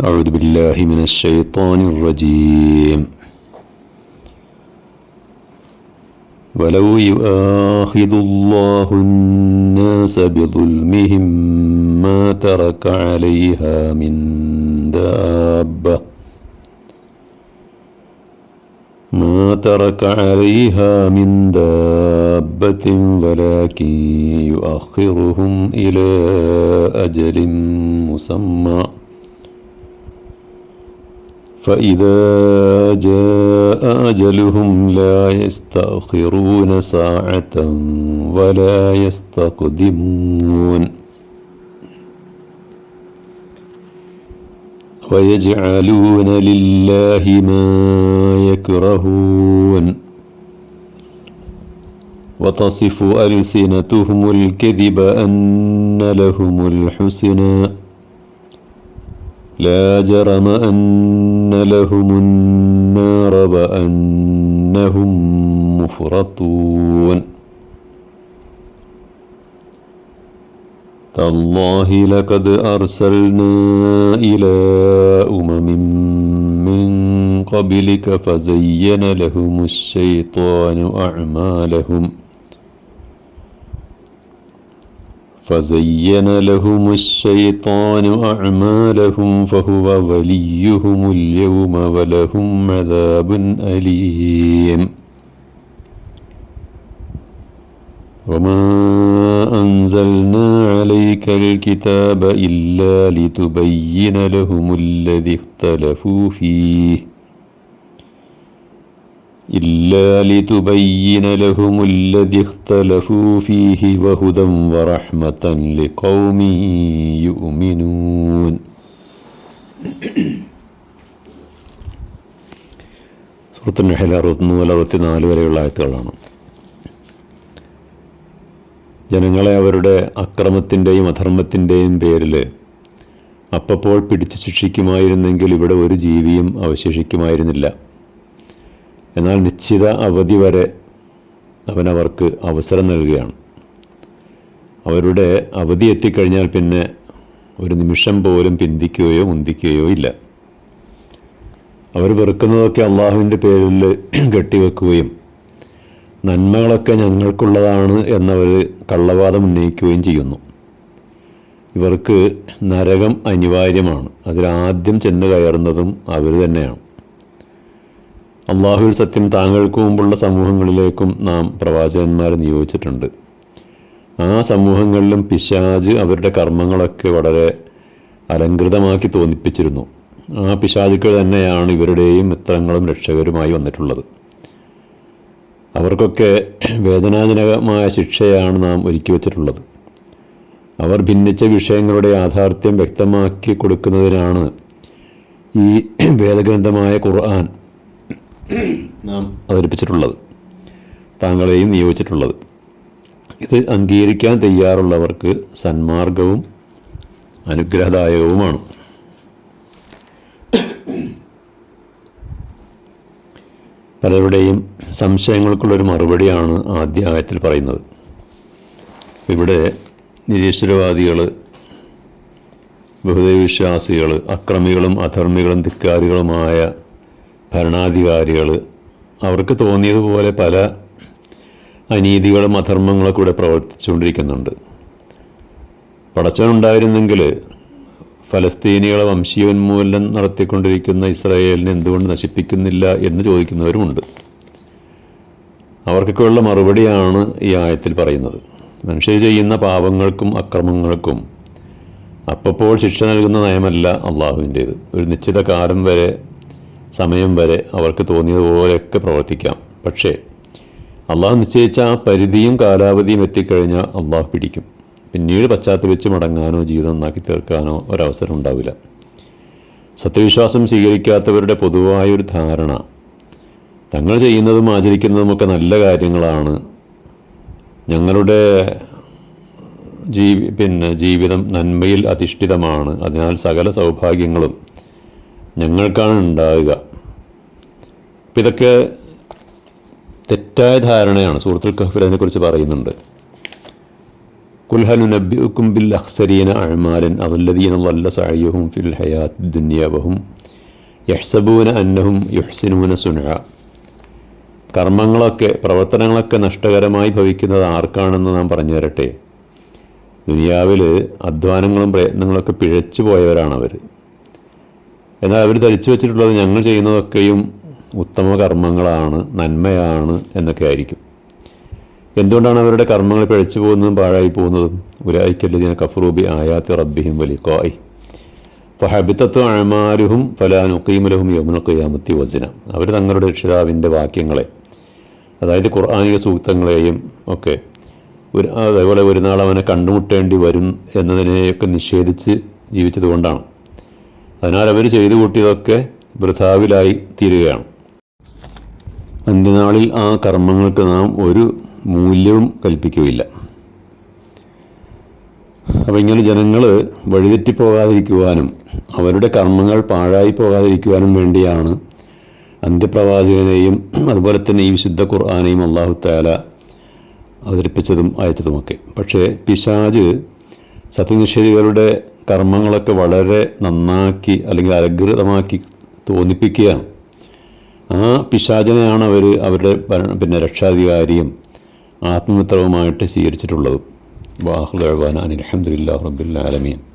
أعوذ بالله من الشيطان الرجيم. ولو يؤاخذ الله الناس بظلمهم ما ترك عليها من دابة. ما ترك عليها من دابة ولكن يؤخرهم إلى أجل مسمى. فإذا جاء أجلهم لا يستأخرون ساعة ولا يستقدمون. ويجعلون لله ما يكرهون. وتصف ألسنتهم الكذب أن لهم الحسنى. لا جرم أن لهم النار وأنهم مفرطون. تالله لقد أرسلنا إلى أمم من قبلك فزين لهم الشيطان أعمالهم. فزين لهم الشيطان أعمالهم فهو وليهم اليوم ولهم عذاب أليم. وما أنزلنا عليك الكتاب إلا لتبين لهم الذي اختلفوا فيه. إلا لتبين لهم الذي اختلفوا فيه وهدى ورحمة لقوم يؤمنون സുഹൃത്തു നഹൽ അറുപത്തൊന്ന് മുതൽ അറുപത്തിനാല് വരെയുള്ള ആയത്തുകളാണ് ജനങ്ങളെ അവരുടെ അക്രമത്തിൻ്റെയും അധർമ്മത്തിൻ്റെയും പേരിൽ അപ്പപ്പോൾ പിടിച്ചു ശിക്ഷിക്കുമായിരുന്നെങ്കിൽ ഇവിടെ ഒരു ജീവിയും അവശേഷിക്കുമായിരുന്നില്ല എന്നാൽ നിശ്ചിത അവധി വരെ അവനവർക്ക് അവസരം നൽകുകയാണ്. അവരുടെ അവധി എത്തിക്കഴിഞ്ഞാൽ പിന്നെ ഒരു നിമിഷം പോലും പിന്തിക്കുകയോ മുന്തിക്കുകയോ ഇല്ല. അവർ വെറുക്കുന്നതൊക്കെ അള്ളാഹുവിന്റെ പേരിൽ കെട്ടിവെക്കുകയും നന്മകളൊക്കെ ഞങ്ങൾക്കുള്ളതാണ് എന്നവർ കള്ളവാദം ഉന്നയിക്കുകയും ചെയ്യുന്നു. ഇവർക്ക് നരകം അനിവാര്യമാണ്. അതിലാദ്യം ചെന്ന് കയറുന്നതും അവർ തന്നെയാണ്. അള്ളാഹുവിൽ സത്യം താങ്കൾക്ക് മുമ്പുള്ള സമൂഹങ്ങളിലേക്കും നാം പ്രവാചകന്മാരെ നിയോഗിച്ചിട്ടുണ്ട്. ആ സമൂഹങ്ങളിലും പിശാജ് അവരുടെ കർമ്മങ്ങളൊക്കെ വളരെ അലങ്കൃതമാക്കി തോന്നിപ്പിച്ചിരുന്നു. ആ പിശാചുക്കൾ തന്നെയാണ് ഇവരുടെയും മിത്രങ്ങളും രക്ഷകരുമായി വന്നിട്ടുള്ളത്. അവർക്കൊക്കെ വേദനാജനകമായ ശിക്ഷയാണ് നാം ഒരുക്കി വച്ചിട്ടുള്ളത്. അവർ ഭിന്നിച്ച വിഷയങ്ങളുടെ യാഥാർത്ഥ്യം വ്യക്തമാക്കി കൊടുക്കുന്നതിനാണ് ഈ വേദഗ്രന്ഥമായ ഖുർആൻ നാം അവതരിപ്പിച്ചിട്ടുള്ളത് താങ്കളെയും നിയോഗിച്ചിട്ടുള്ളത്. ഇത് അംഗീകരിക്കാൻ തയ്യാറുള്ളവർക്ക് സന്മാർഗവും അനുഗ്രഹദായകവുമാണ്. പലരുടെയും സംശയങ്ങൾക്കുള്ളൊരു മറുപടിയാണ് ആദ്യ ആയത്തിൽ പറയുന്നത്. ഇവിടെ നിരീശ്വരവാദികൾ ബഹുദൈവവിശ്വാസികൾ അക്രമികളും അധർമ്മികളും ധിക്കാരികളുമായ ഭരണാധികാരികൾ അവർക്ക് തോന്നിയതുപോലെ പല അനീതികളും അധർമ്മങ്ങളൊക്കെ ഇവിടെ പ്രവർത്തിച്ചുകൊണ്ടിരിക്കുന്നുണ്ട്. പടച്ചനുണ്ടായിരുന്നെങ്കിൽ ഫലസ്തീനികളെ വംശീയോന്മൂലനം നടത്തിക്കൊണ്ടിരിക്കുന്ന ഇസ്രായേലിനെ എന്തുകൊണ്ട് നശിപ്പിക്കുന്നില്ല എന്ന് ചോദിക്കുന്നവരുമുണ്ട്. അവർക്കൊക്കെയുള്ള മറുപടിയാണ് ഈ ആയത്തിൽ പറയുന്നത്. മനുഷ്യർ ചെയ്യുന്ന പാപങ്ങൾക്കും അക്രമങ്ങൾക്കും അപ്പപ്പോൾ ശിക്ഷ നൽകുന്ന നയമല്ല അള്ളാഹുവിന്റേത്. ഒരു നിശ്ചിത കാലം വരെ സമയം വരെ അവർക്ക് തോന്നിയതുപോലെയൊക്കെ പ്രവർത്തിക്കാം. പക്ഷേ അള്ളാഹു നിശ്ചയിച്ച ആ പരിധിയും കാലാവധിയും എത്തിക്കഴിഞ്ഞാൽ അള്ളാഹു പിടിക്കും. പിന്നീട് പശ്ചാത്തപിച്ച് മടങ്ങാനോ ജീവിതം നന്നാക്കി തീർക്കാനോ ഒരവസരം ഉണ്ടാവില്ല. സത്യവിശ്വാസം സ്വീകരിക്കാത്തവരുടെ പൊതുവായൊരു ധാരണ തങ്ങൾ ചെയ്യുന്നതും ആചരിക്കുന്നതുമൊക്കെ നല്ല കാര്യങ്ങളാണ്. ഞങ്ങളുടെ ജീവി പിന്നെ ജീവിതം നന്മയിൽ അധിഷ്ഠിതമാണ്. അതിനാൽ സകല സൗഭാഗ്യങ്ങളും ഞങ്ങൾക്കാണ് ഉണ്ടാവുക. അപ്പം ഇതൊക്കെ തെറ്റായ ധാരണയാണ്. സുഹൃത്തുൽ കഹഫിൽ അതിനെക്കുറിച്ച് പറയുന്നുണ്ട്. കുൽഹലു നബിഉക്കും ബിൽ അഹ്സരീന അഴ്മാലൻ അതുല്ലദീന വല്ല സഴയുഹും ഫിൽ ഹയാത്ത് ദുന്യാവഹും യഹ്സബൂന അന്നഹും യുഹ്സിനൂന സുന കർമ്മങ്ങളൊക്കെ പ്രവർത്തനങ്ങളൊക്കെ നഷ്ടകരമായി ഭവിക്കുന്നത് ആർക്കാണെന്ന് നാം പറഞ്ഞു തരട്ടെ ദുനിയാവിൽ അധ്വാനങ്ങളും പ്രയത്നങ്ങളൊക്കെ പിഴച്ചു പോയവരാണ് അവർ എന്നാൽ അവർ ധരിച്ചു വെച്ചിട്ടുള്ളത് ഞങ്ങൾ ചെയ്യുന്നതൊക്കെയും ഉത്തമ കർമ്മങ്ങളാണ് നന്മയാണ് എന്നൊക്കെ ആയിരിക്കും. എന്തുകൊണ്ടാണ് അവരുടെ കർമ്മങ്ങൾ പിഴച്ചു പോകുന്നതും പാഴായി പോകുന്നതും? ഉരായിക്കല്ലതിന കഫറൂബി ആയാത്തി റബ്ബിഹിം വലിക്കോയ് ഫഹബിത്തത്വ അഴമാരുഹും ഫലാനുക്കീമലഹും യമുന ഖിയാമത്തി വസിന. അവർ തങ്ങളുടെ രക്ഷിതാവിന്റെ വാക്യങ്ങളെ അതായത് ഖുർആാനിക സൂക്തങ്ങളെയും ഒക്കെ ഒരു അതേപോലെ ഒരു നാൾ അവനെ കണ്ടുമുട്ടേണ്ടി വരും എന്നതിനെയൊക്കെ നിഷേധിച്ച് ജീവിച്ചതുകൊണ്ടാണ്. അതിനാൽ അവർ ചെയ്തു കൂട്ടിയതൊക്കെ വൃഥാവിലായി തീരുകയാണ്. അന്ത്യനാളിൽ ആ കർമ്മങ്ങൾക്ക് നാം ഒരു മൂല്യവും കൽപ്പിക്കുകയില്ല. അപ്പം ഇങ്ങനെ ജനങ്ങൾ വഴിതെറ്റിപ്പോകാതിരിക്കുവാനും അവരുടെ കർമ്മങ്ങൾ പാഴായി പോകാതിരിക്കുവാനും വേണ്ടിയാണ് അന്ത്യപ്രവാചകനെയും അതുപോലെ തന്നെ ഈ വിശുദ്ധ ഖുർആാനെയും അള്ളാഹു താല അവതരിപ്പിച്ചതും അയച്ചതുമൊക്കെ. പക്ഷേ പിശാജ് സത്യനിഷേധികളുടെ കർമ്മങ്ങളൊക്കെ വളരെ നന്നാക്കി അല്ലെങ്കിൽ അലങ്കൃതമാക്കി തോന്നിപ്പിക്കുകയാണ്. ആ പിശാചനെയാണ് അവർ അവരുടെ പിന്നെ രക്ഷാധികാരിയും ആത്മമിത്രവുമായിട്ട് സ്വീകരിച്ചിട്ടുള്ളത്. വാഹുദാൻ അലഹമുല്ലാ റബ്ബുലാലമീൻ